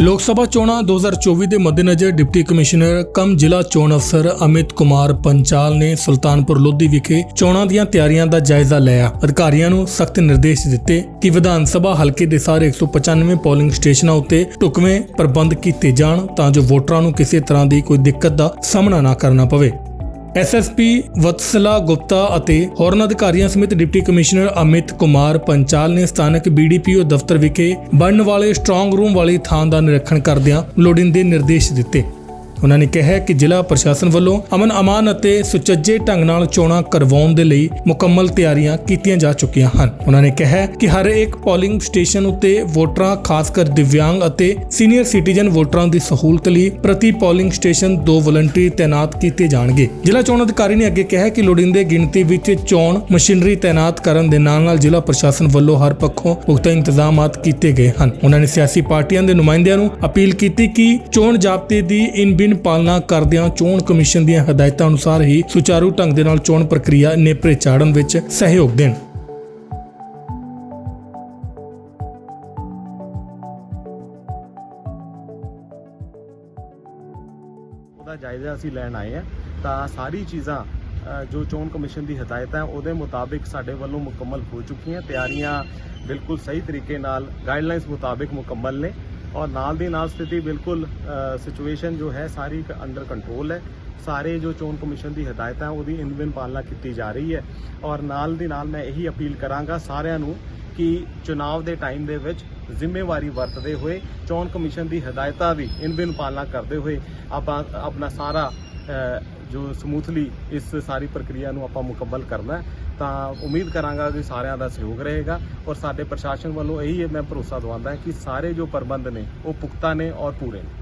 ਲੋਕ ਸਭਾ ਚੋਣਾਂ 2024 ਦੇ ਮੱਦੇਨਜ਼ਰ ਡਿਪਟੀ ਕਮਿਸ਼ਨਰ ਕਮ ਜ਼ਿਲ੍ਹਾ ਚੋਣ ਅਫਸਰ ਅਮਿਤ ਕੁਮਾਰ ਪੰਚਾਲ ਨੇ ਸੁਲਤਾਨਪੁਰ ਲੋਧੀ ਵਿਖੇ ਚੋਣਾਂ ਦੀਆਂ ਤਿਆਰੀਆਂ ਦਾ ਜਾਇਜ਼ਾ ਲਿਆ। ਅਧਿਕਾਰੀਆਂ ਨੂੰ ਸਖਤ ਨਿਰਦੇਸ਼ ਦਿੱਤੇ ਕਿ ਵਿਧਾਨ ਸਭਾ ਹਲਕੇ ਦੇ ਸਾਰੇ 195 ਪੋਲਿੰਗ ਸਟੇਸ਼ਨਾਂ ਉੱਤੇ ਢੁਕਵੇਂ ਪ੍ਰਬੰਧ ਕੀਤੇ ਜਾਣ ਤਾਂ ਜੋ ਵੋਟਰਾਂ ਨੂੰ ਕਿਸੇ ਤਰ੍ਹਾਂ ਦੀ ਕੋਈ ਦਿੱਕਤ ਦਾ ਸਾਹਮਣਾ ਨਾ ਕਰਨਾ ਪਵੇ। ਐਸਐਸਪੀ ਵਤਸਲਾ ਗੁਪਤਾ ਅਤੇ ਹੋਰਨ ਅਧਿਕਾਰੀਆਂ ਸਮੇਤ ਡਿਪਟੀ ਕਮਿਸ਼ਨਰ ਅਮਿਤ ਕੁਮਾਰ ਪੰਚਾਲ ਨੇ ਸਥਾਨਕ ਬੀਡੀਪੀਓ ਦਫ਼ਤਰ ਵਿਖੇ ਬਣਨ ਵਾਲੇ ਸਟਰੋਂਗ ਰੂਮ ਵਾਲੀ ਥਾਂ ਦਾ ਨਿਰੀਖਣ ਕਰਦਿਆਂ ਲੋੜੀਂਦੇ ਨਿਰਦੇਸ਼ ਦਿੱਤੇ। ਉਹਨਾਂ ਨੇ ਕਿਹਾ ਕਿ ਜ਼ਿਲ੍ਹਾ ਪ੍ਰਸ਼ਾਸਨ ਵੱਲੋਂ ਅਮਨ ਅਮਾਨ ਅਤੇ ਸੁਚੱਜੇ ਢੰਗ ਨਾਲ ਚੋਣਾਂ ਕਰਵਾਉਣ ਦੇ ਲਈ ਮੁਕੰਮਲ ਤਿਆਰੀਆਂ ਕੀਤੀਆਂ ਜਾ ਚੁੱਕੀਆਂ ਹਨ। ਉਹਨਾਂ ਨੇ ਕਿਹਾ ਕਿ ਹਰ ਇੱਕ ਪੋਲਿੰਗ ਸਟੇਸ਼ਨ ਉੱਤੇ ਵੋਟਰਾਂ, ਖਾਸ ਕਰ ਦਿਵਿਆਂਗ ਅਤੇ ਸੀਨੀਅਰ ਸਿਟੀਜ਼ਨ ਵੋਟਰਾਂ ਦੀ ਸਹੂਲਤ ਲਈ ਪ੍ਰਤੀ ਪੋਲਿੰਗ ਸਟੇਸ਼ਨ ਦੋ ਵਲੰਟਰੀ ਤਾਇਨਾਤ ਕੀਤੇ ਜਾਣਗੇ। ਜ਼ਿਲ੍ਹਾ ਚੋਣ ਅਧਿਕਾਰੀ ਨੇ ਅੱਗੇ ਕਿਹਾ ਕਿ ਲੋੜੀਂਦੇ ਗਿਣਤੀ ਵਿੱਚ ਚੋਣ ਮਸ਼ੀਨਰੀ ਤਾਇਨਾਤ ਕਰਨ ਦੇ ਨਾਲ ਨਾਲ ਜ਼ਿਲ੍ਹਾ ਪ੍ਰਸ਼ਾਸਨ ਵੱਲੋਂ ਹਰ ਪੱਖੋਂ ਪੁਖਤਾ ਇੰਤਜ਼ਾਮਾਤ ਕੀਤੇ ਗਏ ਹਨ। ਉਹਨਾਂ ਨੇ ਸਿਆਸੀ ਪਾਰਟੀਆਂ ਦੇ ਨੁਮਾਇੰਦਿਆਂ ਨੂੰ ਅਪੀਲ ਕੀਤੀ ਕਿ ਚੋਣ ਜ਼ਾਬਤੇ ਦੀ ਇਨ ਬਿਨ ਪਾਲਣਾ ਕਰਦਿਆਂ ਚੋਣ ਕਮਿਸ਼ਨ ਦੀਆਂ ਹਦਾਇਤਾਂ ਅਨੁਸਾਰ ਹੀ ਸੁਚਾਰੂ ਢੰਗ ਦੇ ਨਾਲ ਚੋਣ ਪ੍ਰਕਿਰਿਆ ਨੇਪਰੇ ਚਾੜਨ ਵਿੱਚ ਸਹਿਯੋਗ ਦੇਣ। ਉਹਦਾ ਜਾਇਜ਼ਾ ਅਸੀਂ ਲੈਣ ਆਏ ਆ ਤਾਂ ਸਾਰੀ ਚੀਜ਼ਾਂ ਜੋ ਚੋਣ ਕਮਿਸ਼ਨ ਦੀ ਹਦਾਇਤ ਹੈ, ਉਹਦੇ ਮੁਤਾਬਿਕ ਸਾਡੇ ਵੱਲੋਂ ਮੁਕੰਮਲ ਹੋ ਚੁੱਕੀਆਂ। ਤਿਆਰੀਆਂ ਬਿਲਕੁਲ ਸਹੀ ਤਰੀਕੇ ਨਾਲ ਗਾਈਡਲਾਈਨਸ ਮੁਤਾਬਿਕ ਮੁਕੰਮਲ ਨੇ। ਔਰ ਨਾਲ ਦੀ ਨਾਲ ਸਥਿਤੀ ਬਿਲਕੁਲ ਸਿਚੁਏਸ਼ਨ ਜੋ ਹੈ ਸਾਰੀ ਅੰਡਰ ਕੰਟਰੋਲ ਹੈ ਸਾਰੇ ਜੋ ਚੋਣ ਕਮਿਸ਼ਨ ਦੀ ਹਦਾਇਤਾਂ ਉਹਦੀ ਇਨ ਬਿਨ ਪਾਲਣਾ ਕੀਤੀ ਜਾ ਰਹੀ ਹੈ ਔਰ ਨਾਲ ਦੀ ਨਾਲ ਮੈਂ ਇਹੀ ਅਪੀਲ ਕਰਾਂਗਾ ਸਾਰਿਆਂ ਨੂੰ ਕਿ ਚੁਣਾਵ ਦੇ ਟਾਈਮ ਦੇ ਵਿੱਚ ਜ਼ਿੰਮੇਵਾਰੀ ਵਰਤਦੇ ਹੋਏ ਚੋਣ ਕਮਿਸ਼ਨ ਦੀ ਹਦਾਇਤਾਂ ਦੀ ਇਨ ਬਿਨ ਪਾਲਣਾ ਕਰਦੇ ਹੋਏ ਆਪਾਂ ਆਪਣਾ ਸਾਰਾ ਜੋ ਸਮੂਥਲੀ ਇਸ ਸਾਰੀ ਪ੍ਰਕਿਰਿਆ ਨੂੰ ਆਪਾਂ ਮੁਕੰਮਲ ਕਰਨਾ ਤਾਂ ਉਮੀਦ ਕਰਾਂਗਾ ਕਿ ਸਾਰਿਆਂ ਦਾ ਸਹਿਯੋਗ ਰਹੇਗਾ ਔਰ ਸਾਡੇ ਪ੍ਰਸ਼ਾਸਨ ਵੱਲੋਂ ਇਹੀ ਮੈਂ ਭਰੋਸਾ ਦਵਾਉਂਦਾ ਕਿ ਸਾਰੇ ਜੋ ਪ੍ਰਬੰਧ ਨੇ, ਉਹ ਪੁਖਤਾ ਨੇ ਔਰ ਪੂਰੇ ਨੇ।